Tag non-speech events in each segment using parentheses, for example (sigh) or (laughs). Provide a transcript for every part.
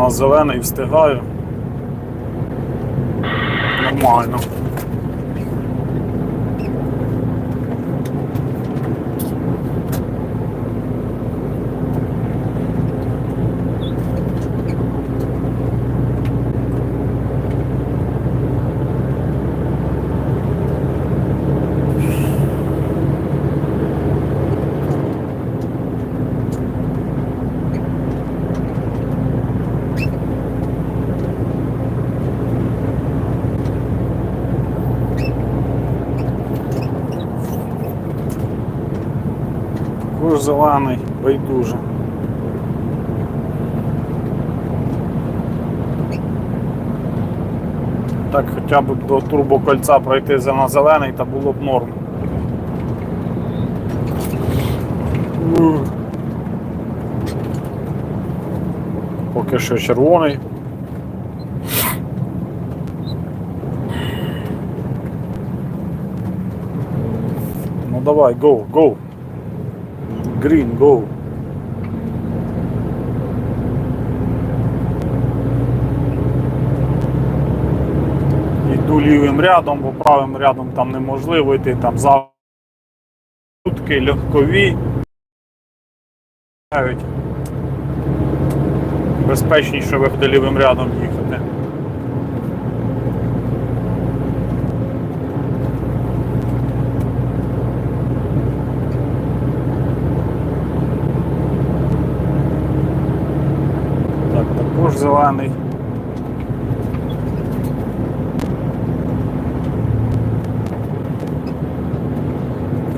Нас зелений встигаю? Нормально. Зелений, байдуже. Так хоча б до турбокольця пройти на зелений та було б норм. Поки що червоний. Ну давай, go, go. Green, go. Йду лівим рядом, бо правим рядом там неможливо йти, там завутки, легкові. Безпечніше виходить лівим рядом їхати. Так, також зелений.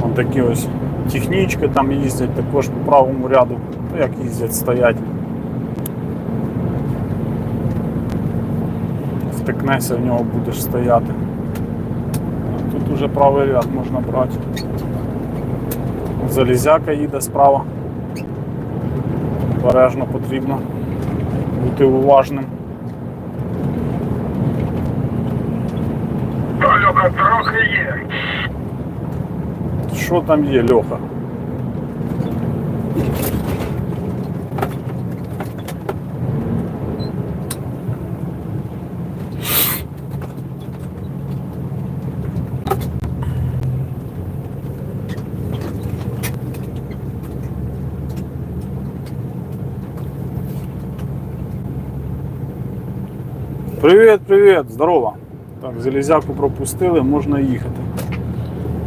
Вон такі ось технічки там їздять, також по правому ряду, як їздять, стоять. Втикнешся, в нього будеш стояти. Тут уже правий ряд можна брати. Залізяка їде справа. Обережно потрібно бути уважним. Льоха, трохи є. Що там є, Льоха? Привіт, здорово. Так, залізяку пропустили, можна їхати.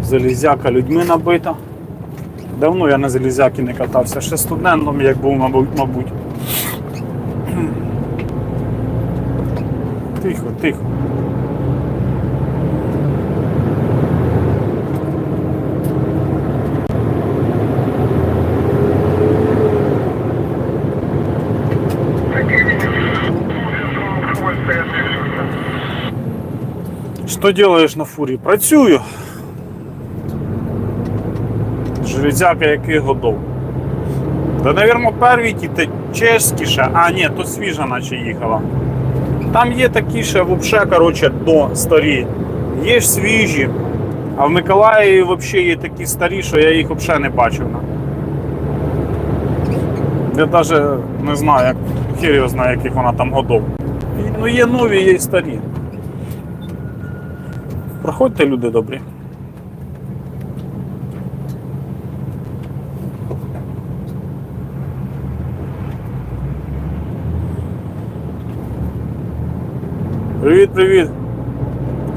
Залізяка людьми набита. Давно я на залізяки не катався, ще студентом, як був, мабуть. Тихо, тихо. Що делаєш на фурі? Працюю. Железяка який годов. Да, навірно, перві ті ще. А, ні, то свіжа наче їхала. Там є такі ще вообще, короче, до старі. Є ж свіжі. А в Миколаєві взагалі є такі старі, що я їх взагалі не бачив. Я навіть не знаю, як хер його знає, яких вона там годов. Ну є нові, є старі. Проходьте, люди добрі. Привіт, привіт!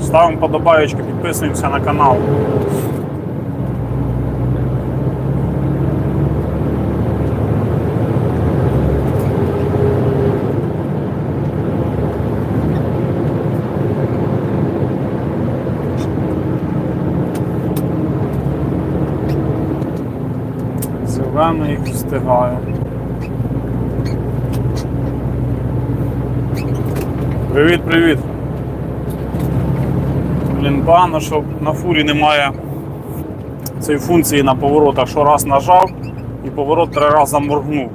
Ставимо подобаєчки, підписуємося на канал. Зелений встигаю. Привіт, привіт. Блін, погано, що на фурі немає цієї функції на поворотах, що раз нажав і поворот три рази моргнув.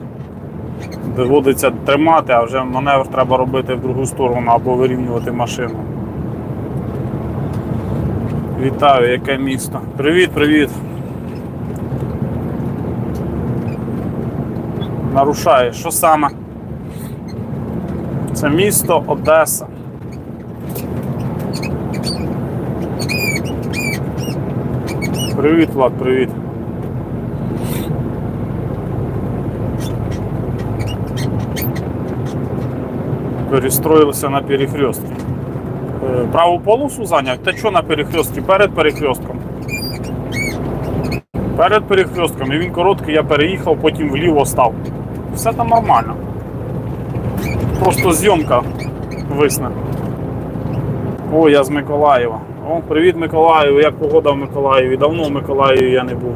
Доводиться тримати, а вже маневр треба робити в другу сторону або вирівнювати машину. Вітаю, яке місто. Привіт, Нарушає. Що саме? Це місто Одеса. Привіт, Влад, привіт. Перестроїлися на перехрестки. Е, Праву полосу зайняв? Та що на перехрестці? Перед перехрестком. Перед перехрестком. І він короткий, я переїхав, потім вліво став. Все там нормально. Просто зйомка висне. О, я з Миколаєва. О, привіт Миколаєву, як погода в Миколаєві. Давно в Миколаєві я не був.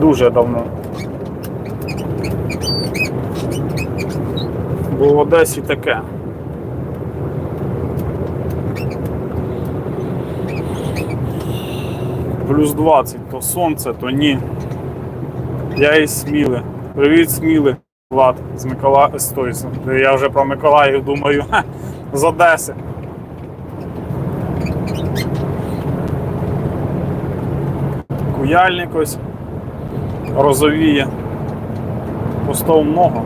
Дуже давно. Бо в Одесі таке. Плюс 20, то сонце, то ні. Я із Сміли. Привіт, Сміли. Влад з Микола... з той, з- Я вже про Миколаїв думаю. Ха, з Одеси. Куяльник ось розовіє. Постов много.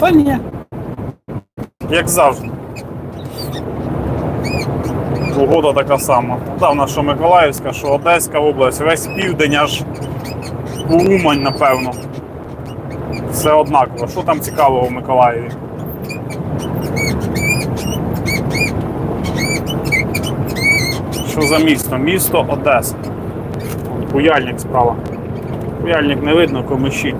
Та ні. Як завжди. Погода така сама. Та в нас що Миколаївська, що Одеська область, весь південь аж Умань, напевно. Все однаково. Що там цікавого в Миколаєві? Що за місто? Місто Одеса. Куяльник справа. Куяльник не видно, комиші.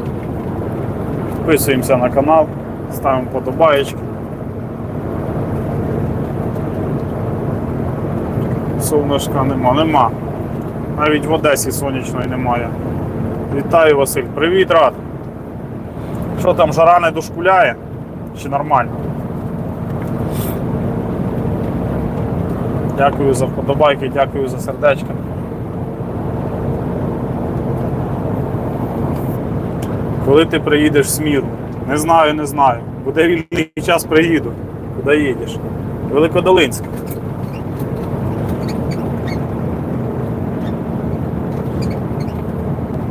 Підписуємося на канал, ставимо подобаєчки. Солнышка нема, нема. Навіть в Одесі сонячної немає. Вітаю, Василь. Привіт, рад. Що там, жара не дошкуляє? Чи нормально? Дякую за вподобайки, дякую за сердечко. Коли ти приїдеш в Сміру? Не знаю, не знаю. Буде вільний час приїду. Куди їдеш? Великодолинськ.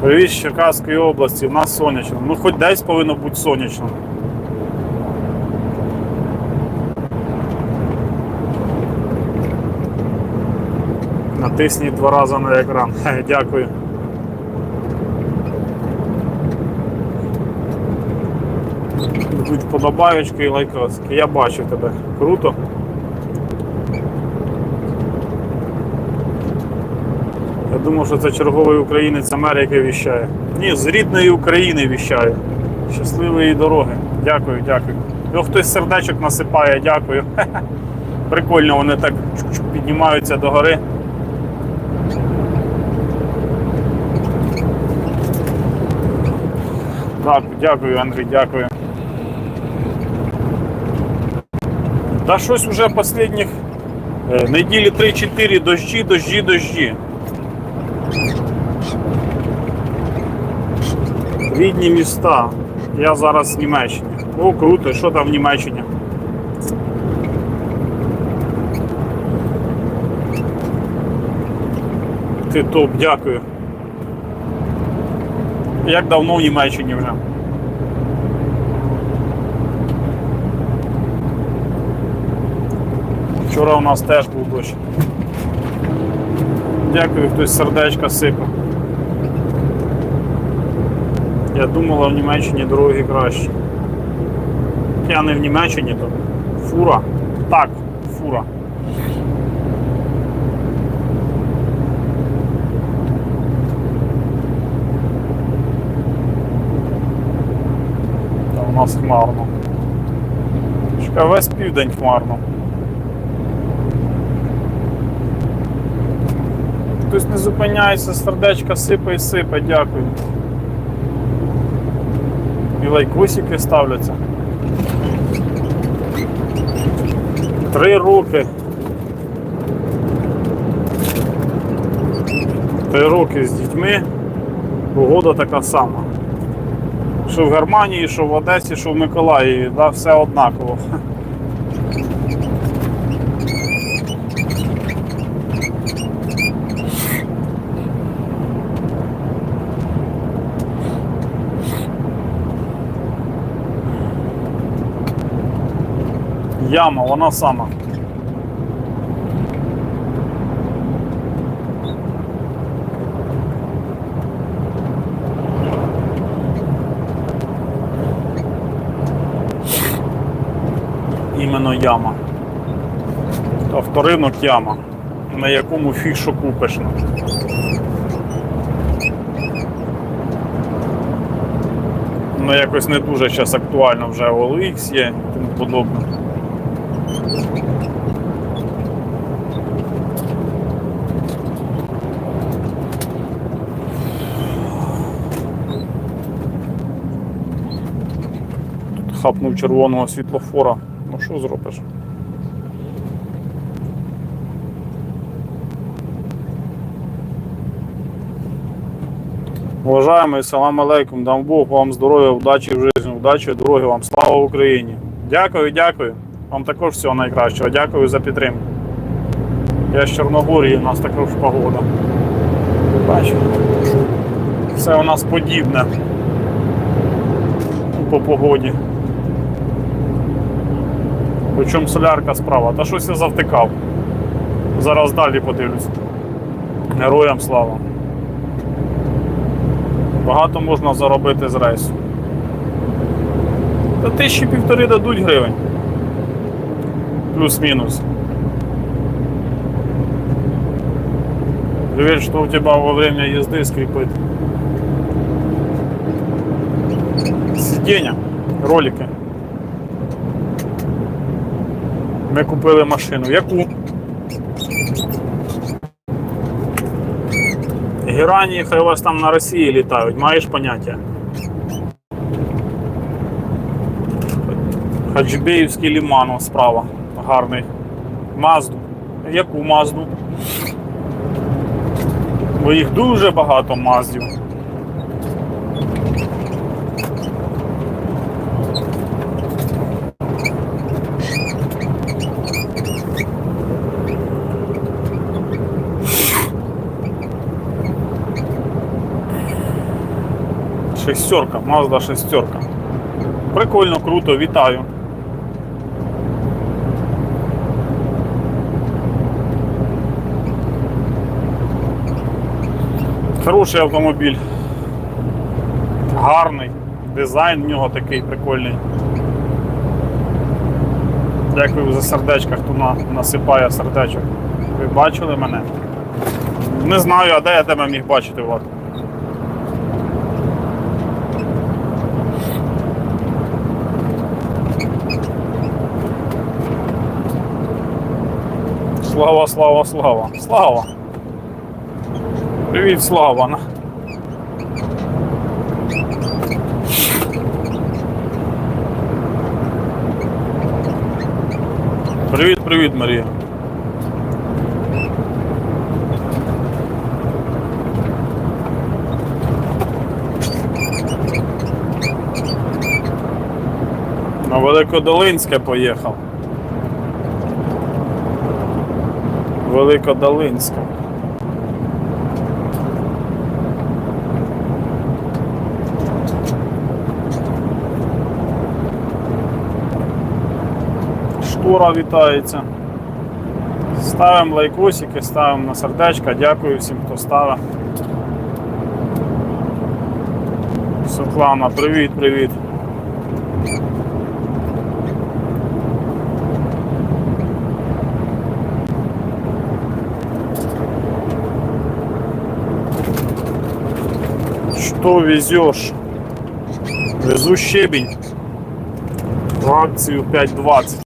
Привіт з Черкаської області, в нас сонячно. Ну хоч десь повинно бути сонячно. Натисніть два рази на екран. (laughs) Дякую. Будь вподобаючки і лайкоски. Я бачу тебе. Круто. Думав, що це черговий українець Америки віщає. Ні, з рідної України віщаю. Щасливої дороги. Дякую, дякую. Його хтось сердечок насипає, дякую. Хе-хе. (laughs) Прикольно, вони так піднімаються до гори. Так, дякую, Андрій, дякую. Та щось уже останніх е, неділі 3-4 дощі, дощі, дощі. Рідні міста. Я зараз в Німеччині. О, круто, що там в Німеччині? Ти топ, дякую. Як давно в Німеччині вже? Вчора у нас теж був дощ. Дякую, хтось сердечко сипав. Я думала, в Німеччині дороги кращі. Я не в Німеччині, то фура. Так, фура. Та у нас хмарно. Чекай, весь південь хмарно. Хтось не зупиняється, сердечка сипе і сипе, дякую. І лайкосики ставляться. Три роки. Три роки з дітьми. Погода така сама. Що в Германії, що в Одесі, що в Миколаєві, да, все однаково. Яма, вона сама. Іменно яма. Авторинок яма. На якому що купиш. Ну якось не дуже зараз актуально вже OLX є і тому подобне. Тут хапнув червоного світлофора. Ну що зробиш? Уважаемый, салам алейкум, дам Бог вам здоров'я, удачі в житті, удачі, дороги вам, слава Україні. Дякую, дякую. Вам також всього найкращого. Дякую за підтримку. Я з Чорногорії, у нас також погода. Бачу. Все у нас подібне по погоді. Причому солярка справа. Та щось я завтикав. Зараз далі подивлюсь. Героям слава. Багато можна заробити з рейсу. Та тисячі півтори дадуть гривень. Плюс-мінус. Привет, что у тебя во время езды скрипит. Сидіння, ролики. Ми купили машину. Яку? Герані, хай у вас там на Росії літають, маєш поняття? Хаджбеївський ліман справа. Гарний. Мазду. Яку мазду? Бо їх дуже багато маздів. Шестерка, Mazda шестерка. Прикольно, круто, вітаю. Хороший автомобіль. Гарний. Дизайн в нього такий прикольний. Дякую за сердечка, хто на- насипає сердечок. Ви бачили мене? Не знаю, а де я тебе міг бачити, Влад? Слава, слава, слава. Слава. Привіт, слава. Привіт, привіт, Марія. На Великодолинське поїхав. Великодолинське. Штора вітається. Ставимо лайкосики, ставимо на сердечка. Дякую всім, хто ставить. Світлана, привіт, Что везешь? Везу щебень. В акцию 5.20.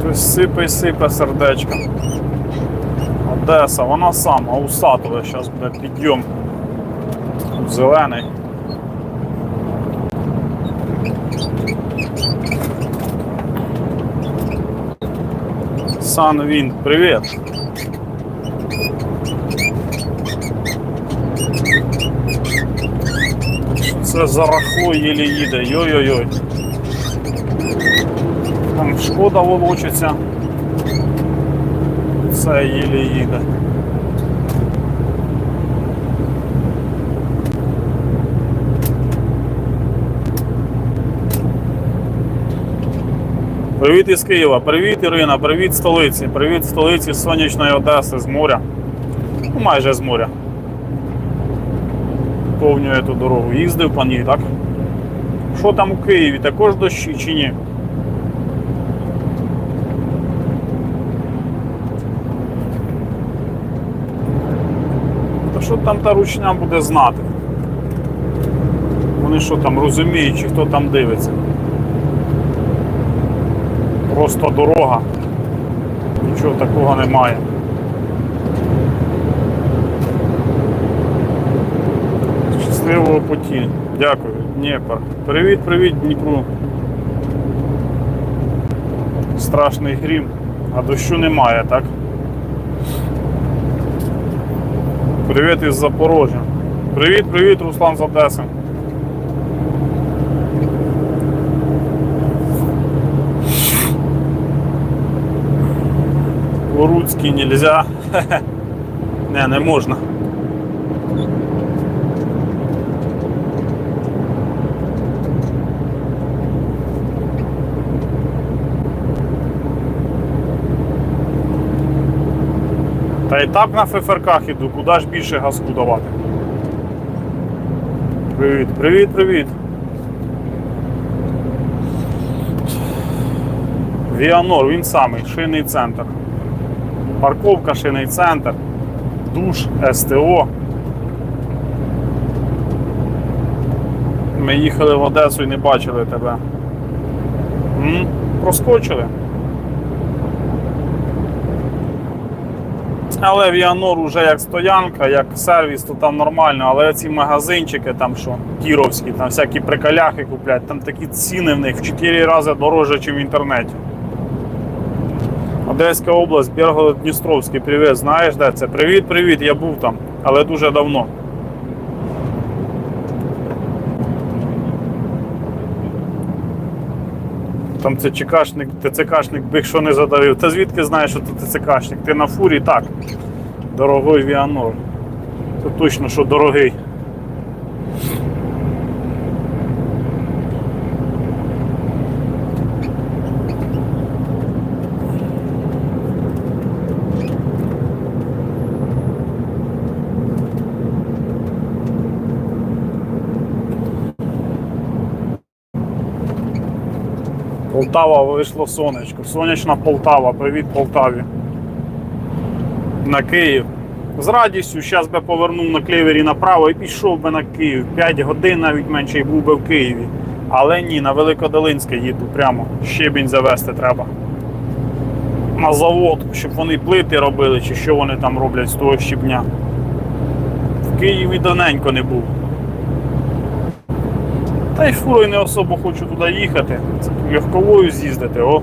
Хтось сипе, сипе сердечко. Одеса, вона сама, Усатове, зараз буде підйом. Зелений. Санвін, Wind. Привет! Це зарахло єлі їде. Йой-йой-йой. Там шкода волочиться. Це єлі їде. Привіт із Києва, привіт Ірина, привіт столиці, привіт столиці сонячної Одеси, з моря. Ну, майже з моря. Повнює ту дорогу. Їздив по ній, так? Що там у Києві? Також дощі чи ні? Та що там та ручня буде знати? Вони що там розуміють, чи хто там дивиться? Просто дорога. Нічого такого немає. Щасливого путі. Дякую, Дніпр. Привіт, привіт, Дніпру. Страшний грім, а дощу немає, так? Привіт із Запорожжя. Привіт, привіт, Руслан з Одеси. Луруцький нельзя. (laughs) Не, не можна. Та і так на ФФРКах іду, куди ж більше газку давати. Привіт, привіт, привіт. Віанор, він самий, шинний центр. Парковка, шинний центр, душ, СТО. Ми їхали в Одесу і не бачили тебе. М? Проскочили. Але Віанор уже як стоянка, як сервіс, то там нормально, але ці магазинчики, там що, кіровські, там всякі приколяхи куплять, там такі ціни в них в 4 рази дорожче, ніж в інтернеті. Одеська область, Біргород-Дністровський, привіт, знаєш де це? Привіт, привіт, я був там, але дуже давно. Там це ТЦКшник, ТЦКшник би що не задавив. Та звідки знаєш, що ти ТЦКшник? Ти на фурі так. Дорогой Віанор. Це точно, що дорогий. Полтава вийшло сонечко. Сонячна Полтава. Привіт Полтаві. На Київ. З радістю зараз би повернув на клевері направо і пішов би на Київ. 5 годин навіть менше і був би в Києві. Але ні, на Великодолинське їду прямо. Щебінь завести треба. На завод, щоб вони плити робили, чи що вони там роблять з того щебня. В Києві давненько не був. Та й фурою не особо хочу туди їхати. Це легковою з'їздити, о.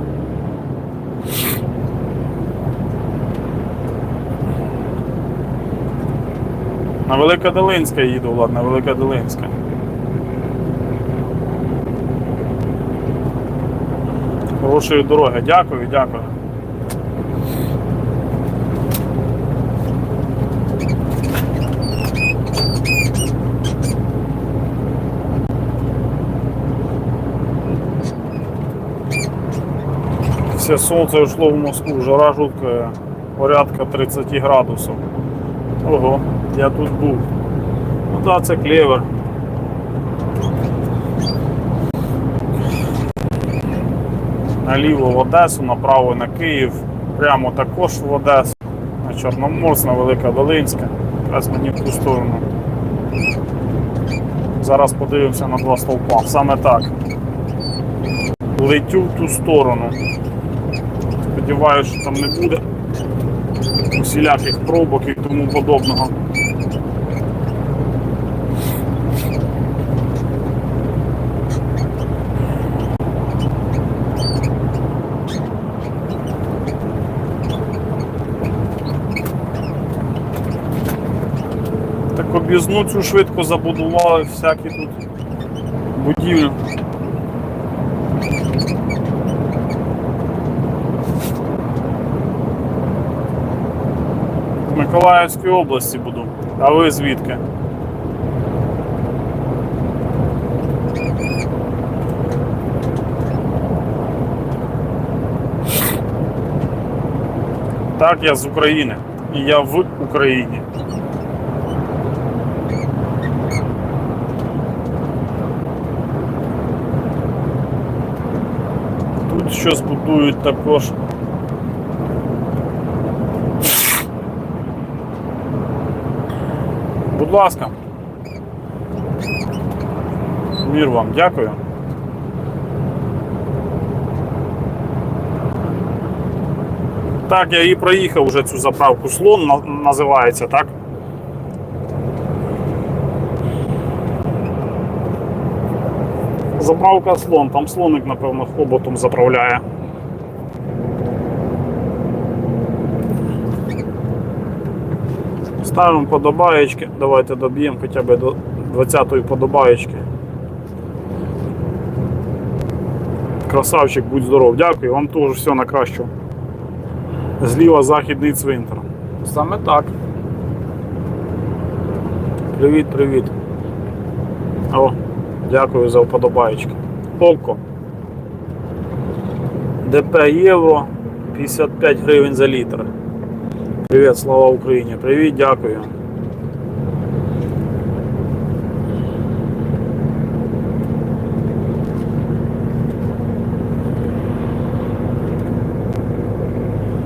На Великодолинське їду, Влад, на Великодолинське. Хорошої дороги. Дякую, дякую. Все сонце ушло в Москву, жара жуткая, порядка 30 градусів. Ого, я тут був. Ну да, це клевер. Наліво в Одесу, направо на Київ, прямо також в Одесу, на Чорноморськ, на Велика Долинська. Якраз мені в ту сторону. Зараз подивимося на два стовпа. Саме так. Летю в ту сторону. Сподіваюся, що там не буде усіляких пробок і тому подобного. Так об'їзну цю швидко забудували всякі тут будівлі. Миколаївській області буду. А ви звідки? Так, я з України. І я в Україні. Тут щось будують також Будь ласка. Мір вам, дякую. Так, я і проїхав вже цю заправку. Слон називається, так? Заправка слон, там слоник, напевно, хоботом заправляє. Ставимо подобаєчки. Давайте доб'ємо хоча б до 20-ї подобаєчки. Красавчик, будь здоров. Дякую, вам теж все на кращого. Зліва західний цвинтар. Саме так. Привіт, привіт. О, дякую за вподобаєчки. Око. ДП Євро 55 гривень за літр. Привіт, слава Україні. Привіт, дякую.